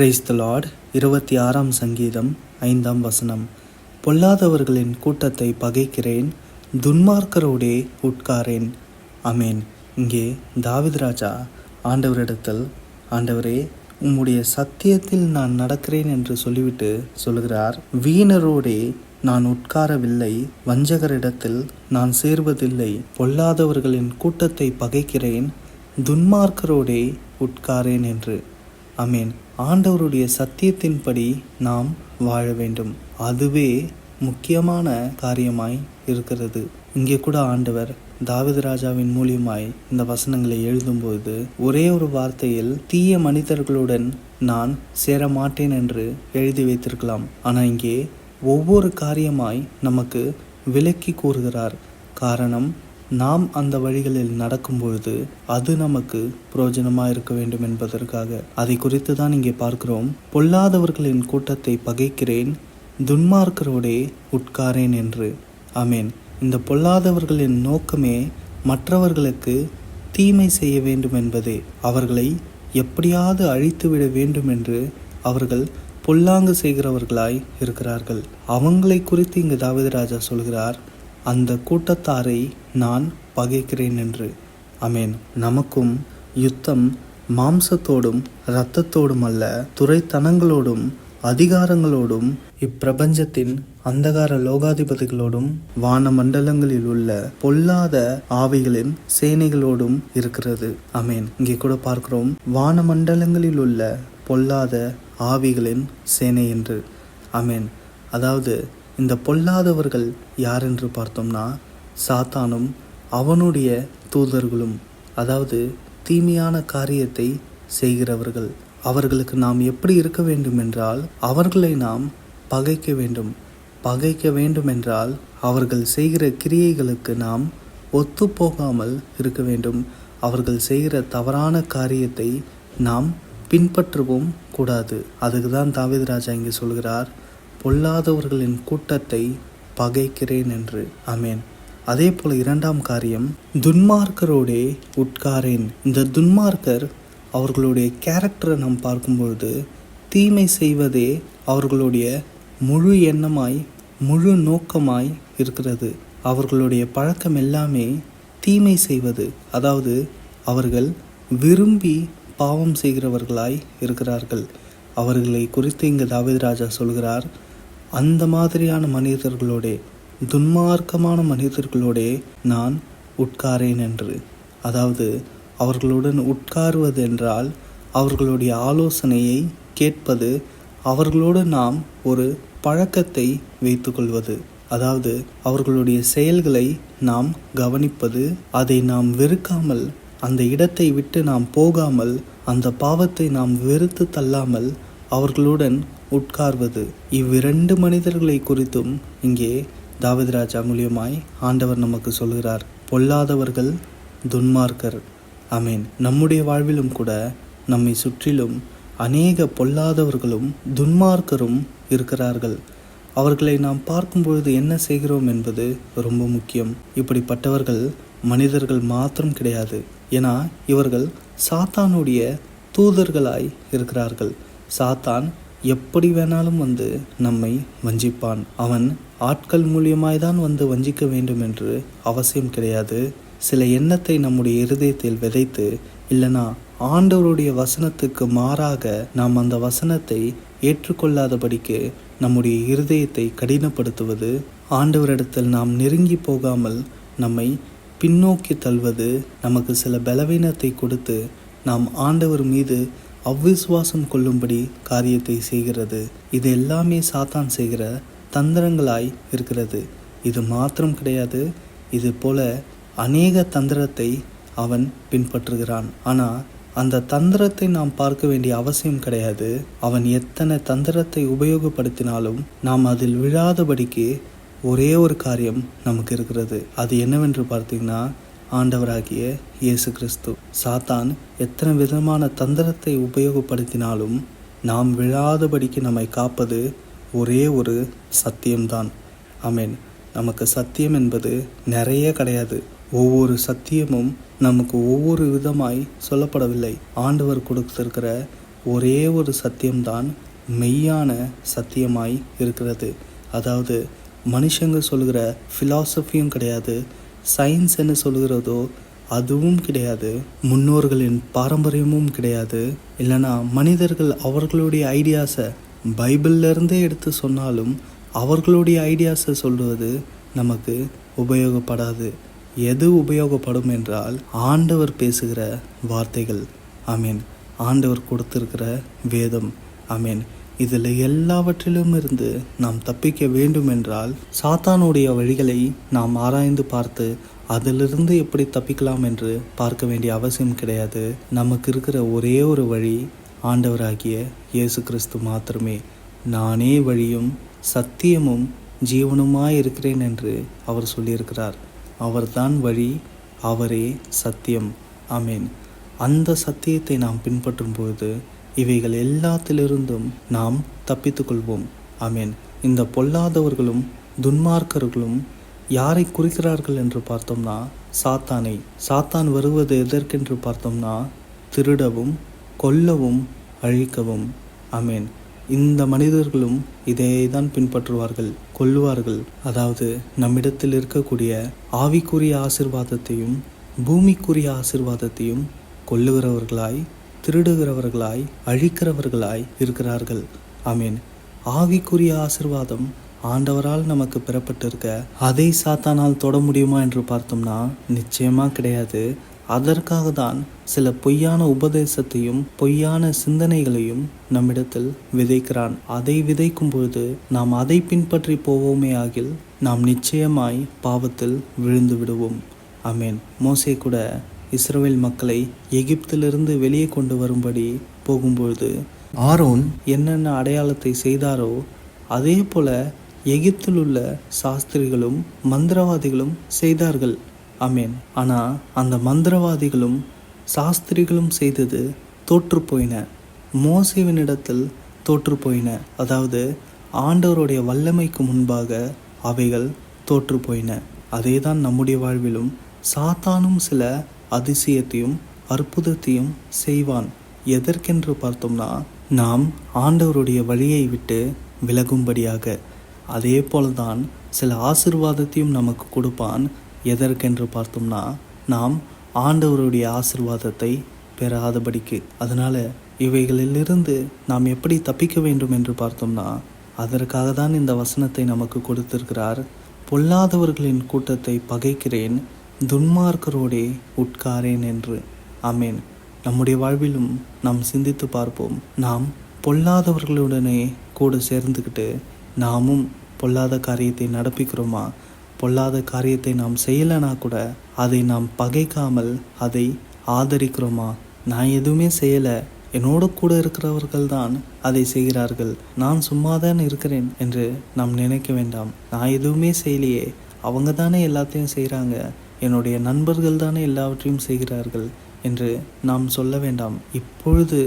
Praise the Lord இருபத்தி ஆறாம் சங்கீதம் ஐந்தாம் வசனம். பொல்லாதவர்களின் கூட்டத்தை பகைக்கிறேன் துன்மார்க்கரோடே உட்காரேன். அமேன் இங்கே தாவித் ராஜா ஆண்டவரிடத்தில் ஆண்டவரே உம்முடைய சத்தியத்தில் நான் நடக்கிறேன் என்று சொல்லிவிட்டு சொல்கிறார் வீணரோடே நான் உட்காரவில்லை வஞ்சகரிடத்தில் நான் சேர்வதில்லை. பொல்லாதவர்களின் கூட்டத்தை பகைக்கிறேன் துன்மார்க்கரோடே உட்காரேன் என்று. அமீன் ஆண்டவருடைய சத்தியத்தின்படி நாம் வாழ வேண்டும். அதுவே முக்கியமான காரியமாய் இருக்கிறது. இங்கே கூட ஆண்டவர் தாவித ராஜாவின் மூலியமாய் இந்த வசனங்களை எழுதும்போது ஒரே ஒரு வார்த்தையில் தீய மனிதர்களுடன் நான் சேர மாட்டேன் என்று எழுதி வைத்திருக்கலாம். ஆனால் இங்கே ஒவ்வொரு காரியமாய் நமக்கு விலக்கி கூறுகிறார். காரணம் நாம் அந்த வழிகளில் நடக்கும்பொழுது அது நமக்கு பிரயோஜனமாக இருக்க வேண்டும் என்பதற்காக. அதை குறித்து தான் இங்கே பார்க்கிறோம். பொல்லாதவர்களின் கூட்டத்தை பகைக்கிறேன் துன்மார்க்கரோடே உட்காரேன் என்று. ஆமேன். இந்த பொல்லாதவர்களின் நோக்கமே மற்றவர்களுக்கு தீமை செய்ய வேண்டும் என்பதே. அவர்களை எப்படியாவது அழித்துவிட வேண்டும் என்று அவர்கள் பொல்லாங்கு செய்கிறவர்களாய் இருக்கிறார்கள். அவங்களை குறித்து இங்கு தாவீது ராஜா சொல்கிறார். அந்த கூட்டத்தாரை நான் பகைக்கிறேன் என்று. அமேன் நமக்கும் யுத்தம் மாம்சத்தோடும் இரத்தத்தோடும் அல்ல துறைத்தனங்களோடும் அதிகாரங்களோடும் இப்பிரபஞ்சத்தின் அந்தகார லோகாதிபதிகளோடும் வான மண்டலங்களில் உள்ள பொல்லாத ஆவிகளின் சேனைகளோடும் இருக்கிறது. அமேன் இங்கே கூட பார்க்கிறோம் வான மண்டலங்களில் உள்ள பொல்லாத ஆவிகளின் சேனை என்று. அமேன் அதாவது இந்த பொல்லாதவர்கள் யார் என்று பார்த்தோம்னா சாத்தானும் அவனுடைய தூதர்களும் அதாவது தீமையான காரியத்தை செய்கிறவர்கள். அவர்களுக்கு நாம் எப்படி இருக்க வேண்டும் என்றால் அவர்களை நாம் பகைக்க வேண்டும். பகைக்க வேண்டும் என்றால் அவர்கள் செய்கிற கிரியைகளுக்கு நாம் ஒத்து போகாமல் இருக்க வேண்டும். அவர்கள் செய்கிற தவறான காரியத்தை நாம் பின்பற்றவும் கூடாது. அதுக்கு தான் தாவிதராஜா இங்கே சொல்கிறார் பொல்லாதவர்களின் கூட்டத்தை பகைக்கிறேன் என்று. அமேன் அதே போல் இரண்டாம் காரியம் துன்மார்க்கரோடே உட்காரேன். இந்த துன்மார்க்கர் அவர்களுடைய கேரக்டரை நாம் பார்க்கும்பொழுது தீமை செய்வதே அவர்களுடைய முழு எண்ணமாய் முழு நோக்கமாய் இருக்கிறது. அவர்களுடைய பழக்கம் எல்லாமே தீமை செய்வது. அதாவது அவர்கள் விரும்பி பாவம் செய்கிறவர்களாய் இருக்கிறார்கள். அவர்களை குறித்து இங்கு தாவீது ராஜா சொல்கிறார் அந்த மாதிரியான மனிதர்களோடே துன்மார்க்கமான மனிதர்களோடே நான் உட்காரேன் என்று. அதாவது அவர்களுடன் உட்காருவது என்றால் அவர்களுடைய ஆலோசனையை கேட்பது அவர்களோடு நாம் ஒரு பழக்கத்தை வைத்துக்கொள்வது. அதாவது அவர்களுடைய செயல்களை நாம் கவனிப்பது அதை நாம் வெறுக்காமல் அந்த இடத்தை விட்டு நாம் போகாமல் அந்த பாவத்தை நாம் வெறுத்து தள்ளாமல் அவர்களுடன் உட்கார்வது. இவ்விரண்டு மனிதர்களை குறித்தும் இங்கே தாவீது ராஜா மூலியமாய் ஆண்டவர் நமக்கு சொல்கிறார். பொல்லாதவர்கள் துன்மார்க்கர். அமீன் நம்முடைய வாழ்விலும் கூட நம்மை சுற்றிலும் அநேக பொல்லாதவர்களும் துன்மார்க்கரும் இருக்கிறார்கள். அவர்களை நாம் பார்க்கும் பொழுது என்ன செய்கிறோம் என்பது ரொம்ப முக்கியம். இப்படிப்பட்டவர்கள் மனிதர்கள் மாத்திரம் கிடையாது. ஏன்னா இவர்கள் சாத்தானுடைய தூதர்களாய் இருக்கிறார்கள். சாத்தான் எப்படி வேணாலும் வந்து நம்மை வஞ்சிப்பான். அவன் ஆட்கள் மூலியமாய் தான் வந்து வஞ்சிக்க வேண்டும் என்று அவசியம் கிடையாது. சில எண்ணத்தை நம்முடைய இருதயத்தில் விதைத்து இல்லைனா ஆண்டவருடைய வசனத்துக்கு மாறாக நாம் அந்த வசனத்தை ஏற்றுக்கொள்ளாதபடிக்கு நம்முடைய இருதயத்தை கடினப்படுத்துவது ஆண்டவரிடத்தில் நாம் நெருங்கி போகாமல் நம்மை பின்னோக்கி தள்ளுவது நமக்கு சில பலவீனத்தை கொடுத்து நாம் ஆண்டவர் மீது அவ்விசுவாசம் கொள்ளும்படி காரியத்தை செய்கிறது. இது எல்லாமே சாத்தான் செய்கிற தந்திரங்களாய் இருக்கிறது. இது மாத்திரம் கிடையாது. இது போல அநேக தந்திரத்தை அவன் பின்பற்றுகிறான். ஆனால் அந்த தந்திரத்தை நாம் பார்க்க வேண்டிய அவசியம் கிடையாது. அவன் எத்தனை தந்திரத்தை உபயோகப்படுத்தினாலும் நாம் அதில் விழாதபடிக்கு ஒரே ஒரு காரியம் நமக்கு இருக்கிறது. அது என்னவென்று பார்த்தீங்கன்னா ஆண்டவராகிய இயேசு கிறிஸ்து சாத்தான் எத்தனை விதமான தந்திரத்தை உபயோகப்படுத்தினாலும் நாம் விழாதபடிக்கு நம்மை காப்பது ஒரே ஒரு சத்தியம்தான். அமேன் நமக்கு சத்தியம் என்பது நிறைய கிடையாது. ஒவ்வொரு சத்தியமும் நமக்கு ஒவ்வொரு விதமாய் சொல்லப்படவில்லை. ஆண்டவர் கொடுத்திருக்கிற ஒரே ஒரு சத்தியம்தான் மெய்யான சத்தியமாய் இருக்கிறது. அதாவது மனுஷங்க சொல்கிற ஃபிலாசபியும் கிடையாது. சயின்ஸ் என்ன சொல்கிறதோ அதுவும் கிடையாது. முன்னோர்களின் பாரம்பரியமும் கிடையாது. இல்லைன்னா மனிதர்கள் அவர்களுடைய ஐடியாஸை பைபிள்லேருந்தே எடுத்து சொன்னாலும் அவர்களுடைய ஐடியாஸை சொல்வது நமக்கு உபயோகப்படாது. எது உபயோகப்படும் என்றால் ஆண்டவர் பேசுகிற வார்த்தைகள். ஆமீன். ஆண்டவர் கொடுத்திருக்கிற வேதம். ஆமீன். இதில் எல்லாவற்றிலும் இருந்து நாம் தப்பிக்க வேண்டும் என்றால் சாத்தானுடைய வழிகளை நாம் ஆராய்ந்து பார்த்து அதிலிருந்து எப்படி தப்பிக்கலாம் என்று பார்க்க வேண்டிய அவசியம் கிடையாது. நமக்கு இருக்கிற ஒரே ஒரு வழி ஆண்டவராகிய இயேசு கிறிஸ்து மாத்திரமே. நானே வழியும் சத்தியமும் ஜீவனுமாய் இருக்கிறேன் என்று அவர் சொல்லியிருக்கிறார். அவர்தான் வழி அவரே சத்தியம். ஆமீன். அந்த சத்தியத்தை நாம் பின்பற்றும் பொழுது இவைகள் எல்லாத்திலிருந்தும் நாம் தப்பித்துக்கொள்வோம். அமீன் இந்த பொல்லாதவர்களும் துன்மார்க்கர்களும் யாரை குறிக்கிறார்கள் என்று பார்த்தோம்னா சாத்தானை. சாத்தான் வருவது எதற்கென்று பார்த்தோம்னா திருடவும் கொல்லவும் அழிக்கவும். அமீன் இந்த மனிதர்களும் இதை தான் பின்பற்றுவார்கள் கொல்லுவார்கள். அதாவது நம்மிடத்தில் இருக்கக்கூடிய ஆவிக்குரிய ஆசிர்வாதத்தையும் பூமிக்குரிய ஆசிர்வாதத்தையும் கொல்லுகிறவர்களாய் திருடுகிறவர்களாய் அழிக்கிறவர்களாய் இருக்கிறார்கள். ஆமீன். ஆவிக்குரிய ஆசிர்வாதம் ஆண்டவரால் நமக்கு பெறப்பட்டிருக்க அதை சாத்தானால் தொட முடியுமா என்று பார்த்தோம்னா நிச்சயமா கிடையாது. அதற்காக தான் சில பொய்யான உபதேசத்தையும் பொய்யான சிந்தனைகளையும் நம்மிடத்தில் விதைக்கிறான். அதை விதைக்கும் பொழுது நாம் அதை பின்பற்றி போவோமே ஆகில் நாம் நிச்சயமாய் பாவத்தில் விழுந்து விடுவோம் அமேன் மோசே கூட இஸ்ரவேல் மக்களை எகிப்திலிருந்து வெளியே கொண்டு வரும்படி போகும்பொழுது ஆரோன் என்னென்ன அடையாளத்தை செய்தாரோ அதே போல எகிப்தில் உள்ள சாஸ்திரிகளும் மந்திரவாதிகளும் செய்தார்கள். ஆமேன். ஆனால் அந்த மந்திரவாதிகளும் சாஸ்திரிகளும் செய்தது தோற்று போயின மோசேவினிடத்தில் தோற்று போயின அதாவது ஆண்டவருடைய வல்லமைக்கு முன்பாக அவைகள் தோற்று போயின அதே தான் நம்முடைய வாழ்விலும் சாத்தானும் சில அதிசயத்தையும் அற்புதத்தையும் செய்வான். எதற்கென்று பார்த்தோம்னா நாம் ஆண்டவருடைய வழியை விட்டு விலகும்படியாக. அதே போலதான் சில ஆசிர்வாதத்தையும் நமக்கு கொடுப்பான். எதற்கென்று பார்த்தோம்னா நாம் ஆண்டவருடைய ஆசிர்வாதத்தை பெறாதபடிக்கு. அதனால் இவைகளிலிருந்து நாம் எப்படி தப்பிக்க வேண்டும் என்று பார்த்தோம்னா அதற்காக தான் இந்த வசனத்தை நமக்கு கொடுத்திருக்கிறார். பொல்லாதவர்களின் கூட்டத்தை பகைக்கிறேன் துன்மார்க்கரோடே உட்காரேன் என்று. அமேன் நம்முடைய வாழ்விலும் நாம் சிந்தித்து பார்ப்போம். நாம் பொல்லாதவர்களுடனே கூட சேர்ந்துக்கிட்டு நாமும் பொல்லாத காரியத்தை நடப்பிக்கிறோமா? பொல்லாத காரியத்தை நாம் செய்யலைனா கூட அதை நாம் பகைக்காமல் அதை ஆதரிக்கிறோமா? நான் எதுவுமே செய்யலை. என்னோட கூட இருக்கிறவர்கள் தான் அதை செய்கிறார்கள். நான் சும்மா தான் இருக்கிறேன் என்று நாம் நினைக்க வேண்டாம். நான் எதுவுமே செய்யலையே. அவங்க தானே எல்லாத்தையும் செய்கிறாங்க. என்னுடைய நண்பர்கள் தானே எல்லாவற்றையும் செய்கிறார்கள் என்று நாம் சொல்ல வேண்டாம். இப்பொழுது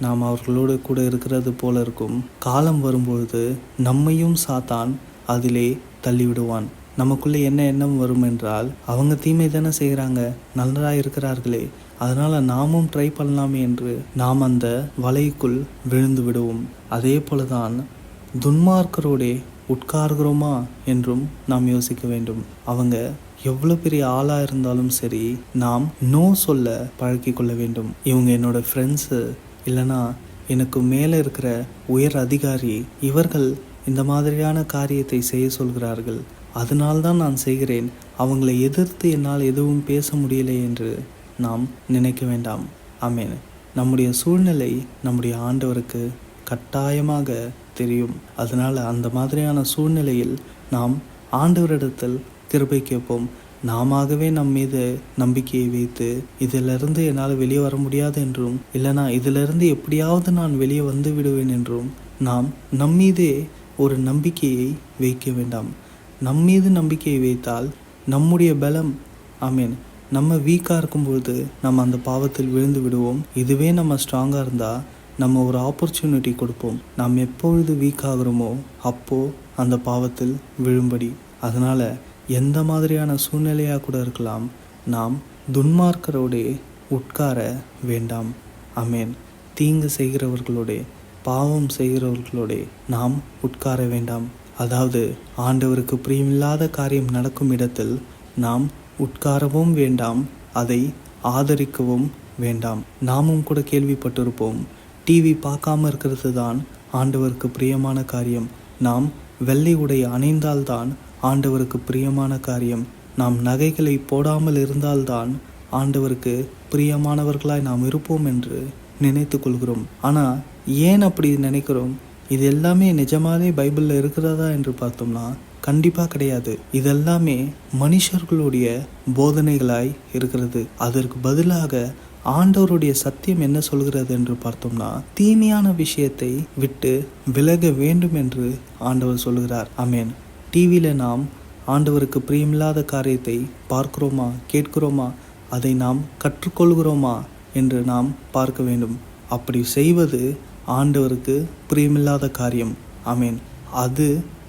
நாம் அவர்களோடு கூட இருக்கிறது போல இருக்கும். காலம் வரும்பொழுது நம்மையும் சாத்தான் அதிலே தள்ளிவிடுவான். நமக்குள்ளே என்ன எண்ணம் வரும் என்றால் அவங்க தீமை தானே செய்கிறாங்க நல்லா இருக்கிறார்களே அதனால் நாமும் ட்ரை பண்ணலாமே என்று நாம் அந்த வலைக்குள் விழுந்து விடுவோம். அதே போல தான் துன்மார்க்கரோடே உட்கார்கிறோமா என்றும் நாம் யோசிக்க வேண்டும். அவங்க எவ்வளோ பெரிய ஆளாக இருந்தாலும் சரி நாம் நோ சொல்ல பழக்கி கொள்ள வேண்டும். இவங்க என்னோட ஃப்ரெண்ட்ஸு இல்லைனா எனக்கு மேலே இருக்கிற உயர் அதிகாரி இவர்கள் இந்த மாதிரியான காரியத்தை செய்ய சொல்கிறார்கள். அதனால்தான் நான் செய்கிறேன். அவங்களை எதிர்த்து என்னால் எதுவும் பேச முடியலை என்று நாம் நினைக்க வேண்டாம். ஆமேன். நம்முடைய சூழ்நிலை நம்முடைய ஆண்டவருக்கு கட்டாயமாக தெரியும். அதனால் அந்த மாதிரியான சூழ்நிலையில் நாம் ஆண்டவரிடத்தில் கிருபை கேட்போம். நாமவே நம் மீது நம்பிக்கையை வைத்து இதிலிருந்து என்னால் வெளியே வர முடியாது என்றும் இல்லைனா இதிலிருந்து எப்படியாவது நான் வெளியே வந்து விடுவேன் என்றும் நாம் நம்மீதே ஒரு நம்பிக்கையை வைக்க வேண்டாம். நம் மீது நம்பிக்கையை வைத்தால் நம்முடைய பலம் ஆமீன் நம்ம வீக்காக இருக்கும்பொழுது நம்ம அந்த பாவத்தில் விழுந்து விடுவோம். இதுவே நம்ம ஸ்ட்ராங்காக இருந்தால் நம்ம ஒரு ஆப்பர்ச்சுனிட்டி கொடுப்போம். நாம் எப்பொழுது வீக் ஆகுறோமோ அப்போது அந்த பாவத்தில் விழும்படி. அதனால் எந்த மாதிரியான சூழ்நிலையாக கூட இருக்கலாம் நாம் துன்மார்க்கரோடே உட்கார வேண்டாம். அமேன் தீங்கு செய்கிறவர்களோட பாவம் செய்கிறவர்களோடே நாம் உட்கார வேண்டாம். அதாவது ஆண்டவருக்கு பிரியமில்லாத காரியம் நடக்கும் இடத்தில் நாம் உட்காரவும் வேண்டாம் அதை ஆதரிக்கவும் வேண்டாம். நாமும் கூட கேள்விப்பட்டிருப்போம் டிவி பார்க்காம இருக்கிறது தான் ஆண்டவருக்கு பிரியமான காரியம். நாம் வெள்ளை உடை அணிந்தால்தான் ஆண்டவருக்கு பிரியமான காரியம். நாம் நகைகளை போடாமல் இருந்தால்தான் ஆண்டவருக்கு பிரியமானவர்களாய் நாம் இருப்போம் என்று நினைத்து கொள்கிறோம். ஆனால் ஏன் அப்படி நினைக்கிறோம்? இது எல்லாமே நிஜமாவே பைபிளில் இருக்கிறதா என்று பார்த்தோம்னா கண்டிப்பாக கிடையாது. இதெல்லாமே மனுஷர்களுடைய போதனைகளாய் இருக்கிறது. அதற்கு பதிலாக ஆண்டவருடைய சத்தியம் என்ன சொல்கிறது என்று பார்த்தோம்னா தீமையான விஷயத்தை விட்டு விலக வேண்டும் என்று ஆண்டவர் சொல்கிறார். அமேன் டிவியில் நாம் ஆண்டவருக்கு பிரியமில்லாத காரியத்தை பார்க்கிறோமா கேட்கிறோமா அதை நாம் கற்றுக்கொள்கிறோமா என்று நாம் பார்க்க வேண்டும். அப்படி செய்வது ஆண்டவருக்கு பிரியமில்லாத காரியம். ஆமீன். அது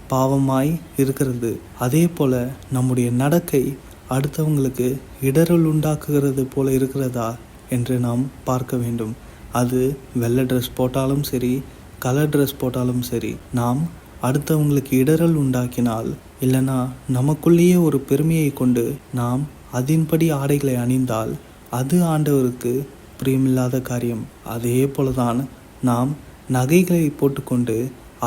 பாவமாய் இருக்கிறது. அதே போல் நம்முடைய நடக்கை அடுத்தவங்களுக்கு இடரல் உண்டாக்குகிறது போல இருக்கிறதா என்று நாம் பார்க்க வேண்டும். அது வெள்ளை ட்ரெஸ் போட்டாலும் சரி கலர் ட்ரெஸ் போட்டாலும் சரி நாம் அடுத்தவங்களுக்கு இடரல் உண்டாக்கினால் இல்லைனா நமக்குள்ளேயே ஒரு பெருமையை கொண்டு நாம் அதின்படி ஆடைகளை அணிந்தால் அது ஆண்டவருக்கு பிரியமில்லாத காரியம். அதே போலதான் நாம் நகைகளை போட்டுக்கொண்டு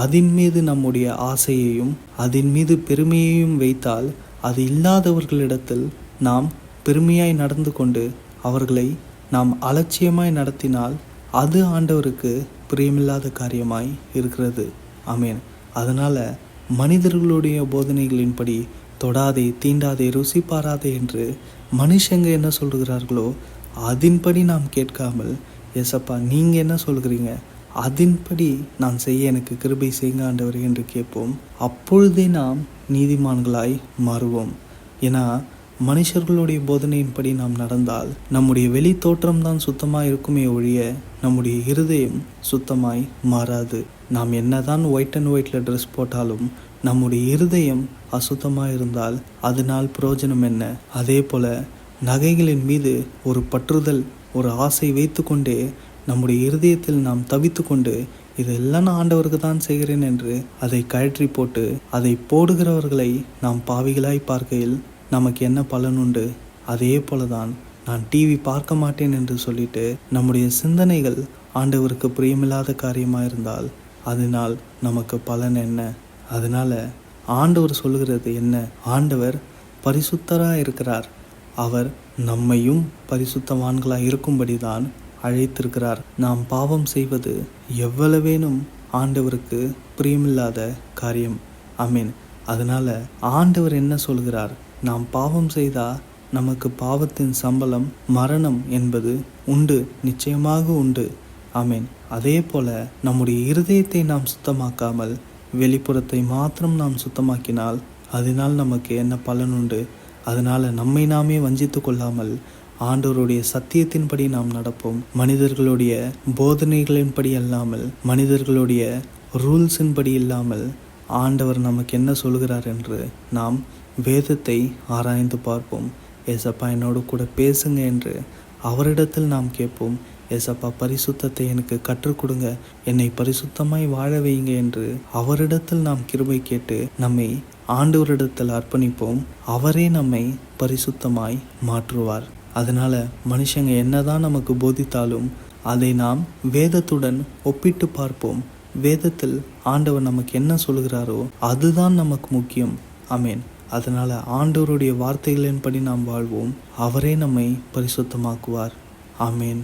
அதன் மீது நம்முடைய ஆசையையும் அதன் மீது பெருமையையும் வைத்தால் அது இல்லாதவர்களிடத்தில் நாம் பெருமையாய் நடந்து கொண்டு அவர்களை நாம் அலட்சியமாய் நடத்தினால் அது ஆண்டவருக்கு பிரியமில்லாத காரியமாய் இருக்கிறது. அமேன் அதனால் மனிதர்களுடைய போதனைகளின்படி தொடாதே தீண்டாதே ருசி பாராதே என்று மனுஷங்க என்ன சொல்கிறார்களோ அதன்படி நாம் கேட்காமல் எசப்பா நீங்கள் என்ன சொல்கிறீங்க? அதன்படி நான் செய்ய எனக்கு கிருபை செய்யுங்க ஆண்டவர் என்று கேட்போம். அப்பொழுதே நாம் நீதிமான்களாய் மாறுவோம். ஏன்னா மனுஷர்களுடைய போதனையின்படி நாம் நடந்தால் நம்முடைய வெளி தோற்றம் தான் சுத்தமாக இருக்குமே ஒழிய நம்முடைய இருதயம் சுத்தமாய் மாறாது. நாம் என்னதான் ஒயிட் அண்ட் ஒயிட்டில் ட்ரெஸ் போட்டாலும் நம்முடைய இருதயம் அசுத்தமாக இருந்தால் அதனால் பிரயோஜனம் என்ன? அதே போல் நகைகளின் மீது ஒரு பற்றுதல் ஒரு ஆசை வைத்து கொண்டே நம்முடைய இருதயத்தில் நாம் தவித்து கொண்டு இதெல்லாம் நான் ஆண்டவருக்கு தான் செய்கிறேன் என்று அதை கழற்றி போட்டு அதை போடுகிறவர்களை நாம் பாவிகளாய் பார்க்கையில் நமக்கு என்ன பலன் உண்டு? அதே போலதான் நான் டிவி பார்க்க மாட்டேன் என்று சொல்லிட்டு நம்முடைய சிந்தனைகள் ஆண்டவருக்கு பிரியமில்லாத காரியமாக இருந்தால் அதனால் நமக்கு பலன் என்ன? அதனால் ஆண்டவர் சொல்லுகிறது என்ன? ஆண்டவர் பரிசுத்தராக இருக்கிறார். அவர் நம்மையும் பரிசுத்தவான்களாக இருக்கும்படி தான் அழைத்திருக்கிறார். நாம் பாவம் செய்வது எவ்வளவேனும் ஆண்டவருக்கு பிரியமில்லாத காரியம். ஐமீன் அதனால் ஆண்டவர் என்ன சொல்கிறார்? நாம் பாவம் செய்தால் நமக்கு பாவத்தின் சம்பளம் மரணம் என்பது உண்டு நிச்சயமாக உண்டு. ஆமீன். அதே போல நம்முடைய இருதயத்தை நாம் சுத்தமாக்காமல் வெளிப்புறத்தை மாத்திரம் நாம் சுத்தமாக்கினால் அதனால் நமக்கு என்ன பலன் உண்டு? அதனால் நம்மை நாமே வஞ்சித்து கொள்ளாமல் ஆண்டவருடைய சத்தியத்தின்படி நாம் நடப்போம். மனிதர்களுடைய போதனைகளின்படி அல்லாமல் மனிதர்களுடைய ரூல்ஸின்படி இல்லாமல் ஆண்டவர் நமக்கு என்ன சொல்கிறார் என்று நாம் வேதத்தை ஆராய்ந்து பார்ப்போம். ஏசப்பா என்னோடு கூட பேசுங்க என்று அவரிடத்தில் நாம் கேட்போம். ஏசப்பா பரிசுத்தத்தை எனக்கு கற்றுக் கொடுங்க. என்னை பரிசுத்தமாய் வாழ வையுங்க என்று அவரிடத்தில் நாம் கிருபை கேட்டு நம்மை ஆண்டவரிடத்தில் அர்ப்பணிப்போம். அவரே நம்மை பரிசுத்தமாய் மாற்றுவார். அதனால மனுஷங்க என்னதான் நமக்கு போதித்தாலும் அதை நாம் வேதத்துடன் ஒப்பிட்டு பார்ப்போம். வேதத்தில் ஆண்டவர் நமக்கு என்ன சொல்கிறாரோ அதுதான் நமக்கு முக்கியம். அமேன் அதனால ஆண்டவருடைய வார்த்தைகளின்படி நாம் வாழ்வோம். அவரே நம்மை பரிசுத்தமாக்குவார். ஆமேன்.